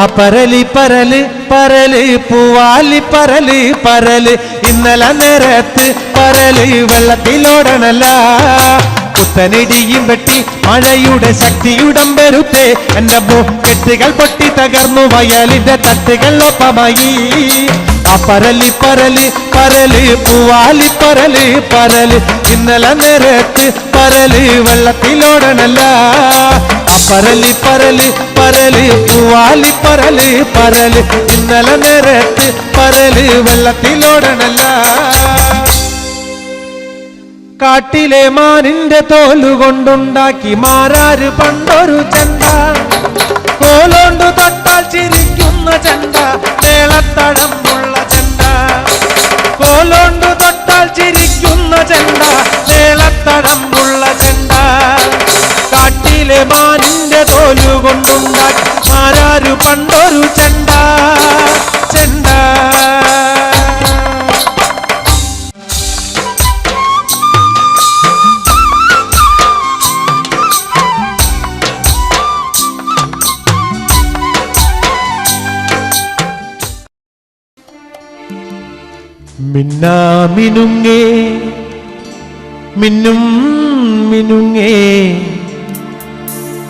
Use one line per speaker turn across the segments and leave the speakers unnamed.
ആ പരലി പരൽ പൂവാലി പരൽ പരൽ ഇന്നലെ നേരത്ത് പരൽ വെള്ളത്തിലോടണല്ല. കുത്തനിടിയും വെട്ടി മഴയുടെ ശക്തിയുടം വരുത്തേ എന്റെ കെട്ടുകൾ പൊട്ടി തകർന്നു വയലിന്റെ തട്ടുകൾ ഒപ്പമായി. അപ്പരലി പരലി പരൽ പരൽ പൂവാലി പരൽ പരൽ ഇന്നലെ നേരത്ത് പരൽ വെള്ളത്തിലോടണല്ല. പരലി പരലി പരൽ പൂവാലി പരൽ പരൽ ഇന്നലെ നേരത്ത് പരൽ വെള്ളത്തിലോടണല്ല കാട്ടിലെ മാനിന്റെ തോലുകൊണ്ടുണ്ടാക്കി മാറാറ് പണ്ടൊരു ചന്ത. കോലോണ്ടു തൊട്ടാൽ ചിരിക്കുന്ന ചന്ത മേളത്തടമുള്ള ചന്ത. കോലോണ്ടു തൊട്ടാൽ ചിരിക്കുന്ന ചന്ത മേളത്തടമുള്ള ചന്ത. കാട്ടിലെ മാനിന്റെ തോലുകൊണ്ടുണ്ടാക്കി മാരാര് പണ്ടൊരു ചെണ്ട ചെണ്ട. മിന്നാമിനുങ്ങേ മിന്നും മിനുങ്ങേ.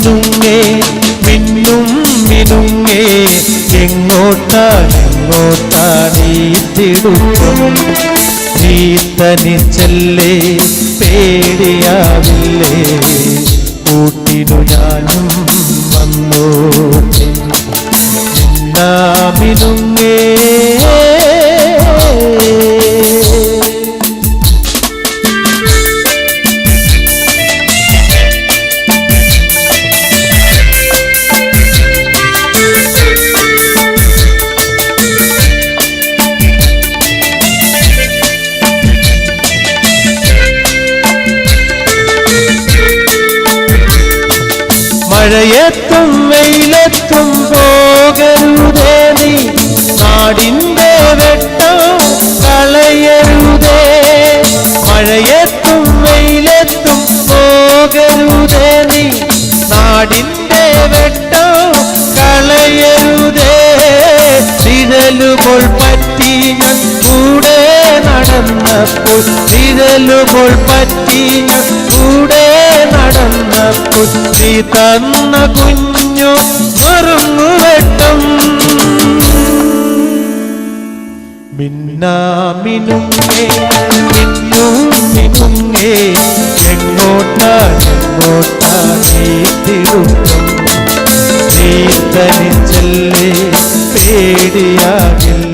മിനുങ്ങേ മിന്നും മിനുങ്ങേ എങ്ങോട്ടാണ് എങ്ങോട്ടാണ് ഈ തിടുക്കം? നീ പേടിയാവില്ലേ? കൂട്ടിനു ഞാനും മിന്നാ മിന്നുങ്ങേ നിഴലുപോൾ പറ്റി കൂടെ നടന്നപ്പോൾ തിരലുകൾ പറ്റി കൂടെ നടന്നപ്പോൾ നീ തന്ന കുഞ്ഞു മറുങ്ങുവെട്ടം മിന്നാമിനുങ്ങേ മിന്നും എങ്ങോട്ടാ എങ്ങോട്ടാ നീ തിരുത്തം നീ തനിച്ചല്ലേ പേടിയാകില്ലേ.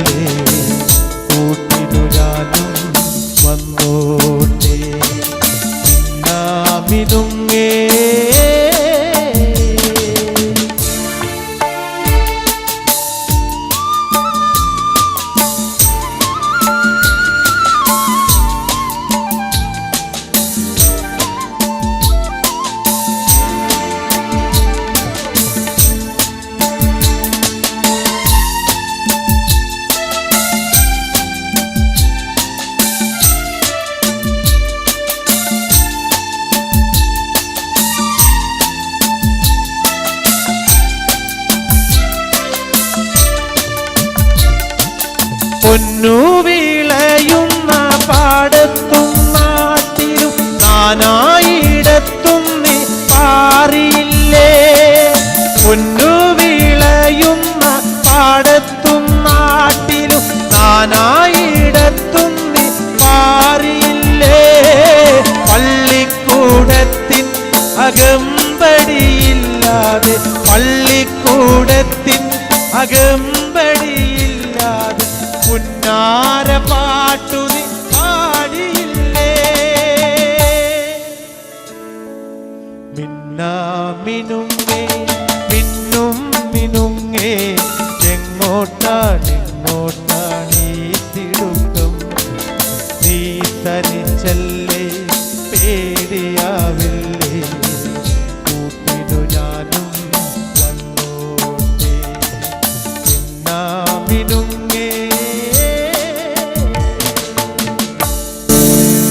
നീ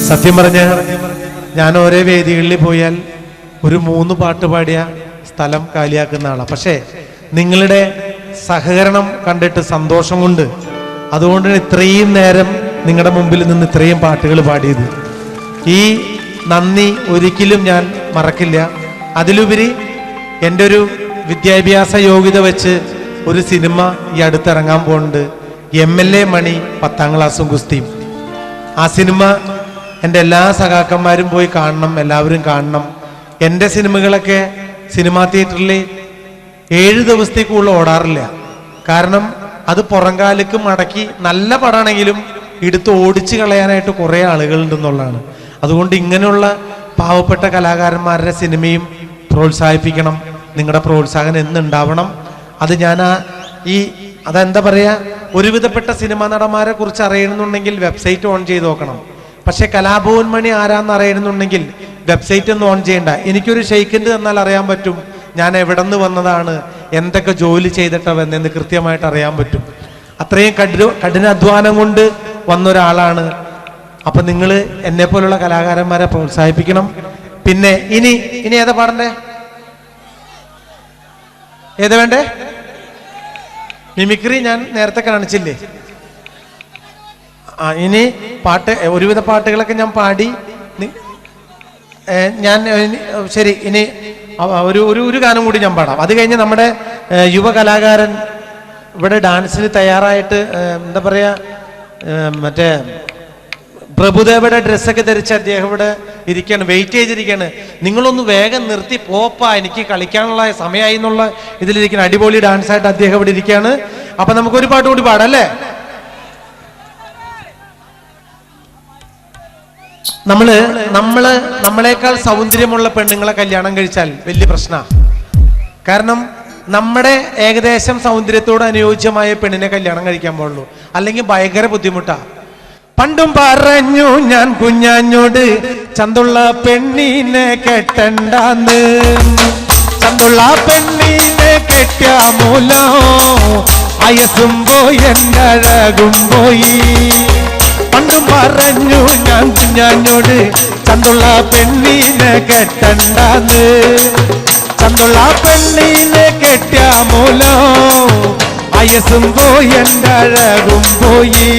സത്യം പറഞ്ഞ ഞാൻ ഓരോ വേദികളിൽ പോയാൽ ഒരു മൂന്ന് പാട്ട് പാടിയ സ്ഥലം കാലിയാക്കുന്ന ആളാണ് പക്ഷേ നിങ്ങളുടെ സഹകരണം കണ്ടിട്ട് സന്തോഷമുണ്ട് കൊണ്ട് അതുകൊണ്ടാണ് ഇത്രയും നേരം നിങ്ങളുടെ മുമ്പിൽ നിന്ന് ഇത്രയും പാട്ടുകൾ പാടിയത്. ഈ നന്ദി ഒരിക്കലും ഞാൻ മറക്കില്ല. അതിലുപരി എന്റെ ഒരു വിദ്യാഭ്യാസ യോഗ്യത വെച്ച് ഒരു സിനിമ ഈ അടുത്തിറങ്ങാൻ പോകുന്നുണ്ട് എം എൽ എ മണി പത്താം ക്ലാസ്സും കുസ്തിയും ആ സിനിമ എന്റെ എല്ലാ സഖാക്കന്മാരും പോയി കാണണം എല്ലാവരും കാണണം. എന്റെ സിനിമകളൊക്കെ സിനിമാ തിയേറ്ററിൽ ഏഴ് ദിവസത്തേക്കുള്ള ഓടാറില്ല. കാരണം അത് പുറംകാലിക്ക് മടക്കി നല്ല പടാണെങ്കിലും എടുത്ത് ഓടിച്ചു കളയാനായിട്ട് കുറേ ആളുകളുണ്ടെന്നുള്ളതാണ്. അതുകൊണ്ട് ഇങ്ങനെയുള്ള പാവപ്പെട്ട കലാകാരന്മാരുടെ സിനിമയും പ്രോത്സാഹിപ്പിക്കണം. നിങ്ങളുടെ പ്രോത്സാഹനം എന്നുണ്ടാവണം. അത് ഞാൻ ആ ഈ അതെന്താ പറയാ? ഒരുവിധപ്പെട്ട സിനിമാ നടന്മാരെ കുറിച്ച് അറിയണമെന്നുണ്ടെങ്കിൽ വെബ്സൈറ്റ് ഓൺ ചെയ്ത് നോക്കണം. പക്ഷെ കലാഭവൻ മണി ആരാന്ന് അറിയണമെന്നുണ്ടെങ്കിൽ വെബ്സൈറ്റ് ഒന്നും ഓൺ ചെയ്യണ്ട. എനിക്കൊരു ഷെയ്ക്കിന്റെ തന്നാൽ അറിയാൻ പറ്റും. ഞാൻ എവിടെ നിന്ന് വന്നതാണ് എന്തൊക്കെ ജോലി ചെയ്തിട്ടവെന്ന് എന്ന് കൃത്യമായിട്ട് അറിയാൻ പറ്റും. അത്രയും കഠിന കഠിനാധ്വാനം കൊണ്ട് വന്ന ഒരാളാണ് അപ്പൊ നിങ്ങൾ എന്നെ പോലുള്ള കലാകാരന്മാരെ പ്രോത്സാഹിപ്പിക്കണം. പിന്നെ ഇനി ഇനി ഏതാ പാടണ്ടേ? ഏതാ വേണ്ടേ? മിമിക്രി ഞാൻ നേരത്തെ കാണിച്ചില്ലേ? ആ ഇനി പാട്ട് ഒരുവിധ പാട്ടുകളൊക്കെ ഞാൻ പാടി ഞാൻ ശരി ഇനി ഒരു ഒരു ഒരു ഗാനം കൂടി ഞാൻ പാടാം. അത് കഴിഞ്ഞ് നമ്മുടെ യുവ കലാകാരൻ ഇവിടെ ഡാൻസിന് തയ്യാറായിട്ട് എന്താ പറയാ മറ്റേ പ്രഭുദേവയുടെ ഡ്രസ്സൊക്കെ ധരിച്ച് അദ്ദേഹം ഇവിടെ ഇരിക്കുകയാണ് വെയിറ്റ് ചെയ്തിരിക്കുകയാണ്. നിങ്ങളൊന്ന് വേഗം നിർത്തി പോപ്പാ എനിക്ക് കളിക്കാനുള്ള സമയമായി എന്നുള്ള ഇതിലിരിക്കുന്ന അടിപൊളി ഡാൻസായിട്ട് അദ്ദേഹം ഇവിടെ ഇരിക്കുകയാണ്. അപ്പൊ നമുക്ക് ഒരു പാട്ട് കൂടി പാടാം അല്ലേ? നമ്മൾ നമ്മൾ നമ്മളെക്കാൾ സൗന്ദര്യമുള്ള പെണ്ണുങ്ങളെ കല്യാണം കഴിച്ചാൽ വലിയ പ്രശ്ന. കാരണം നമ്മുടെ ഏകദേശം സൗന്ദര്യത്തോട് അനുയോജ്യമായ പെണ്ണിനെ കല്യാണം കഴിക്കാൻ പാടുള്ളൂ. അല്ലെങ്കിൽ ഭയങ്കര ബുദ്ധിമുട്ടാ. പണ്ടും പറഞ്ഞു ഞാൻ കുഞ്ഞാഞ്ഞോട് ചന്തുള്ള പെണ്ണിനെ കെട്ടണ്ടാന്ന്. ചന്തുള്ള പെണ്ണിനെ കെട്ടിയ മൂലോ അയസും പോയി എന്റെ അഴകും പോയി. പണ്ടും പറഞ്ഞു ഞാൻ കുഞ്ഞാഞ്ഞോട് ചന്തുള്ള പെണ്ണിനെ കെട്ടണ്ടാന്ന്. ചന്തുള്ള പെണ്ണിനെ കെട്ടിയ മൂലോ? അയസും പോയി അഴകും പോയി.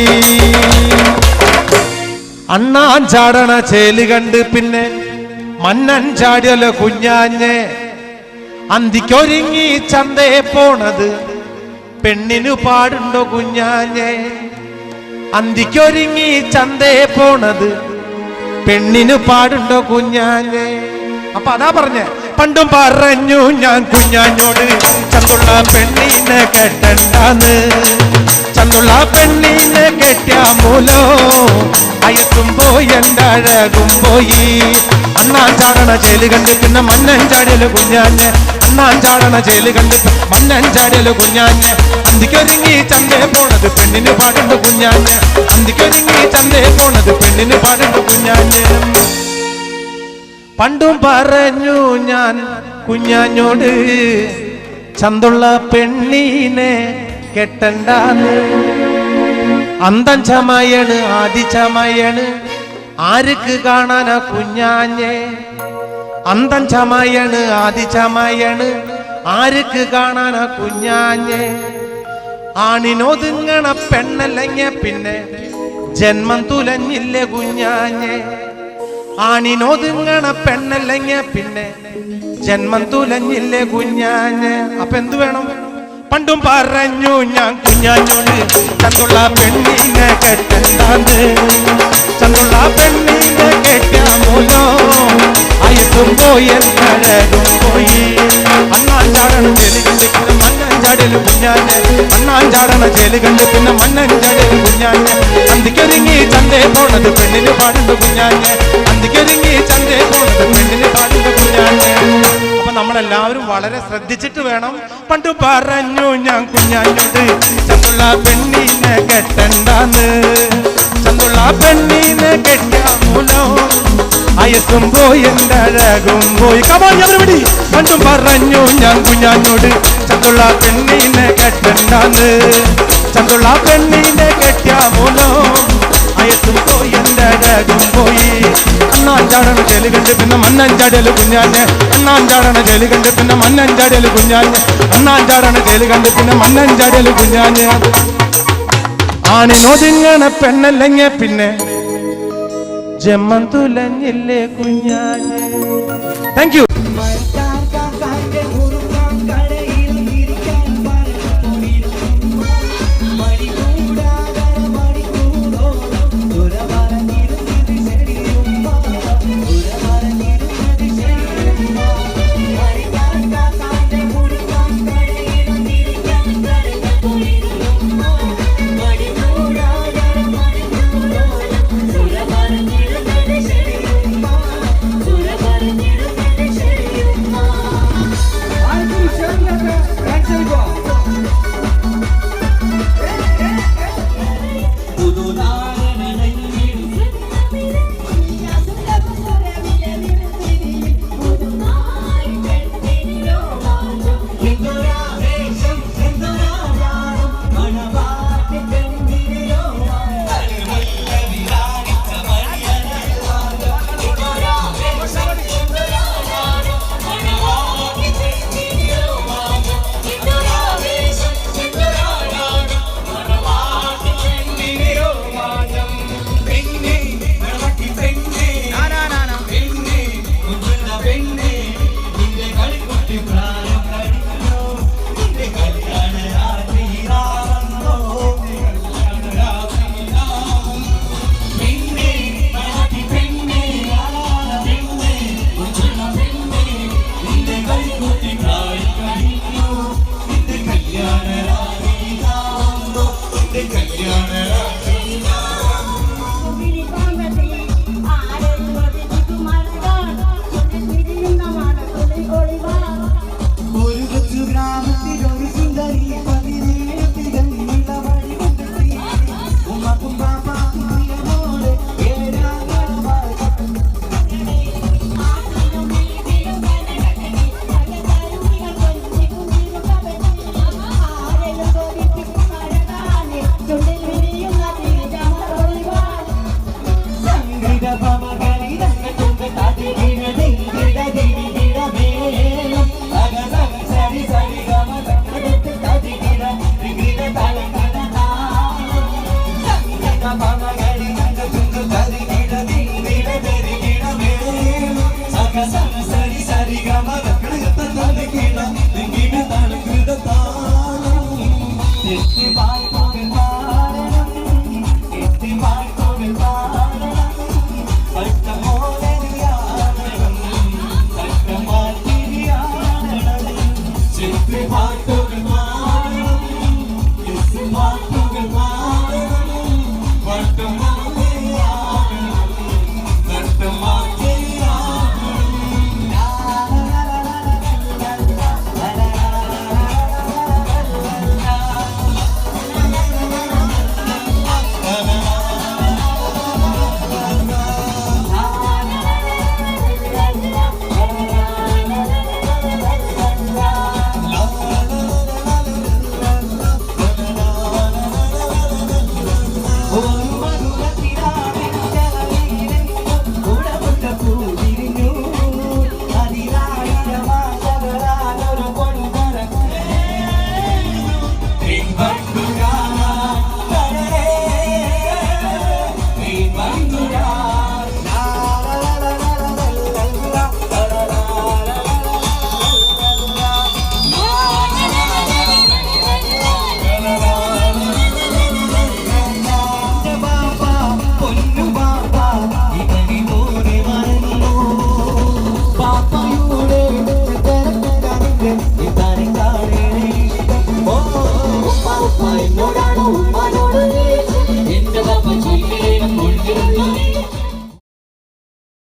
അണ്ണാൻ ചാടണ ചേൽ കണ്ട് പിന്നെ മന്നൻ ചാടിയല്ലോ കുഞ്ഞാഞ്ഞെ. അന്തിക്കൊരുങ്ങി ചന്തയെ പോണത് പെണ്ണിനു പാടുണ്ടോ കുഞ്ഞാഞ്ഞെ? അന്തിക്കൊരുങ്ങി ചന്തയെ പോണത്. പെണ്ണിന് പാടുണ്ടോ കുഞ്ഞാനെ അപ്പൊ അതാ പറഞ്ഞേ പണ്ടും പറഞ്ഞു ഞാൻ കുഞ്ഞാഞ്ഞോട് ചന്തുള്ള പെണ്ണിനെ കെട്ടണ്ടാന്ന്. ചന്തുള്ള പെണ്ണിനെ കെട്ടിയ മൂലോ? അയത്തും പോയി എന്റെ അഴകും പോയി. അണ്ണാൻ ചാടണ ചേൽ കണ്ട് പിന്നെ മന്നൻ ചാടിയൽ കുഞ്ഞാഞ്ഞ്. അണ്ണാൻ ചാടണ ചേൽ കണ്ട് മന്നൻ ചാടിയൽ കുഞ്ഞാഞ്ഞ്. അന്തിക്കൊരുങ്ങി ചന്തേ പോണത് പെണ്ണിന് പാടുണ്ട് കുഞ്ഞാഞ്ഞ്. അന്തിക്കൊരുങ്ങി ചന്തേ പോണത് പെണ്ണിന് പാടുണ്ട് കുഞ്ഞാഞ്ഞ്. പണ്ടും പറഞ്ഞു ഞാൻ കുഞ്ഞാഞ്ഞോട് ചന്തുള്ള പെണ്ണിനെ കെട്ടണ്ടാന്ന്. അന്തം ചമയണ് ആദി ചമയണ്. ആർക്ക് കാണാനാ കുഞ്ഞാഞ്ഞെ? അന്തം ചമയണ് ആദി ചമയണ്. ആർക്ക് കാണാനാ കുഞ്ഞാഞ്ഞെ? ആണിനൊതുങ്ങണ പെണ്ണല്ലെങ്കിൽ പിന്നെ ജന്മം തുലഞ്ഞില്ല കുഞ്ഞാഞ്ഞെ? ആണിനൊതുങ്ങണ പെണ്ണല്ലെങ്കിൽ പിന്നെ ജന്മം തുലഞ്ഞില്ല കുഞ്ഞാഞ്ഞെ? അപ്പൊ എന്തു വേണം? പണ്ടും പറഞ്ഞു ഞാൻ കുഞ്ഞാഞ്ഞോട് ചന്തുള്ള പെണ്ണിനെ കെട്ടണ്ടാന്ന് ചന്തുള്ള പെണ്ണിനെ കെട്ടിയ മൂലോ
അയത്തും പോയി എന്നഴകും പോയി. അണ്ണാൻ കണ്ട് പിന്നെ മണ്ണൻ ചാടലും കുഞ്ഞാഞ്ഞ്. ചാടണ ജലി കണ്ട് പിന്നെ മണ്ണൻ ചാടലും കുഞ്ഞാഞ്ഞ്. അന്തിക്കൊരുങ്ങി ചന്തേ പോണത് പെണ്ണിന് പാടുണ്ട് കുഞ്ഞാഞ്ഞ്. അന്തിക്കൊരുങ്ങി ചന്തേ പോണത് പെണ്ണിന് പാടുണ്ട് കുഞ്ഞാഞ്ഞ്. അപ്പൊ നമ്മളെല്ലാവരും വളരെ ശ്രദ്ധിച്ചിട്ട് വേണം. പണ്ട് പറഞ്ഞു ഞാൻ കുഞ്ഞാഞ്ഞോട് ചന്തുള്ള പെണ്ണിനെ കെട്ടണ്ടാന്ന്. ചന്തുള്ള പെണ്ണിനെ കെട്ടാമൂലോ അയസും പോയി. അഴകും പോയി കവാടി എവരിബഡി പണ്ടും പറഞ്ഞു ഞാൻ കുഞ്ഞാഞ്ഞോട് ചന്തുള്ള പെണ്ണിനെ കെട്ടണ്ടാന്ന്. ചന്തുള്ള പെണ്ണിനെ കെട്ടിയാമോനോ അയത്തും പോയി എന്റെ അഴകും പോയി. അണ്ണാൻ ചാടണ ചെലി കണ്ട് പിന്നെ മണ്ണൻ ചാടൽ കുഞ്ഞാഞ്ഞ്. അണ്ണാൻ ചാടണ ചെലി കണ്ട് പിന്നെ മണ്ണൻ ചാടൽ കുഞ്ഞാഞ്ഞ്. അണ്ണാൻ ചാടണ ചെലി കണ്ട് പിന്നെ മണ്ണൻ ചാടൽ കുഞ്ഞാഞ്ഞ്. ആണിനൊതുങ്ങണ പെണ്ണല്ലെങ്കിൽ പിന്നെ ജമ്മം തുലഞ്ഞില്ലേ കുഞ്ഞാഞ്ഞ് താങ്ക് യു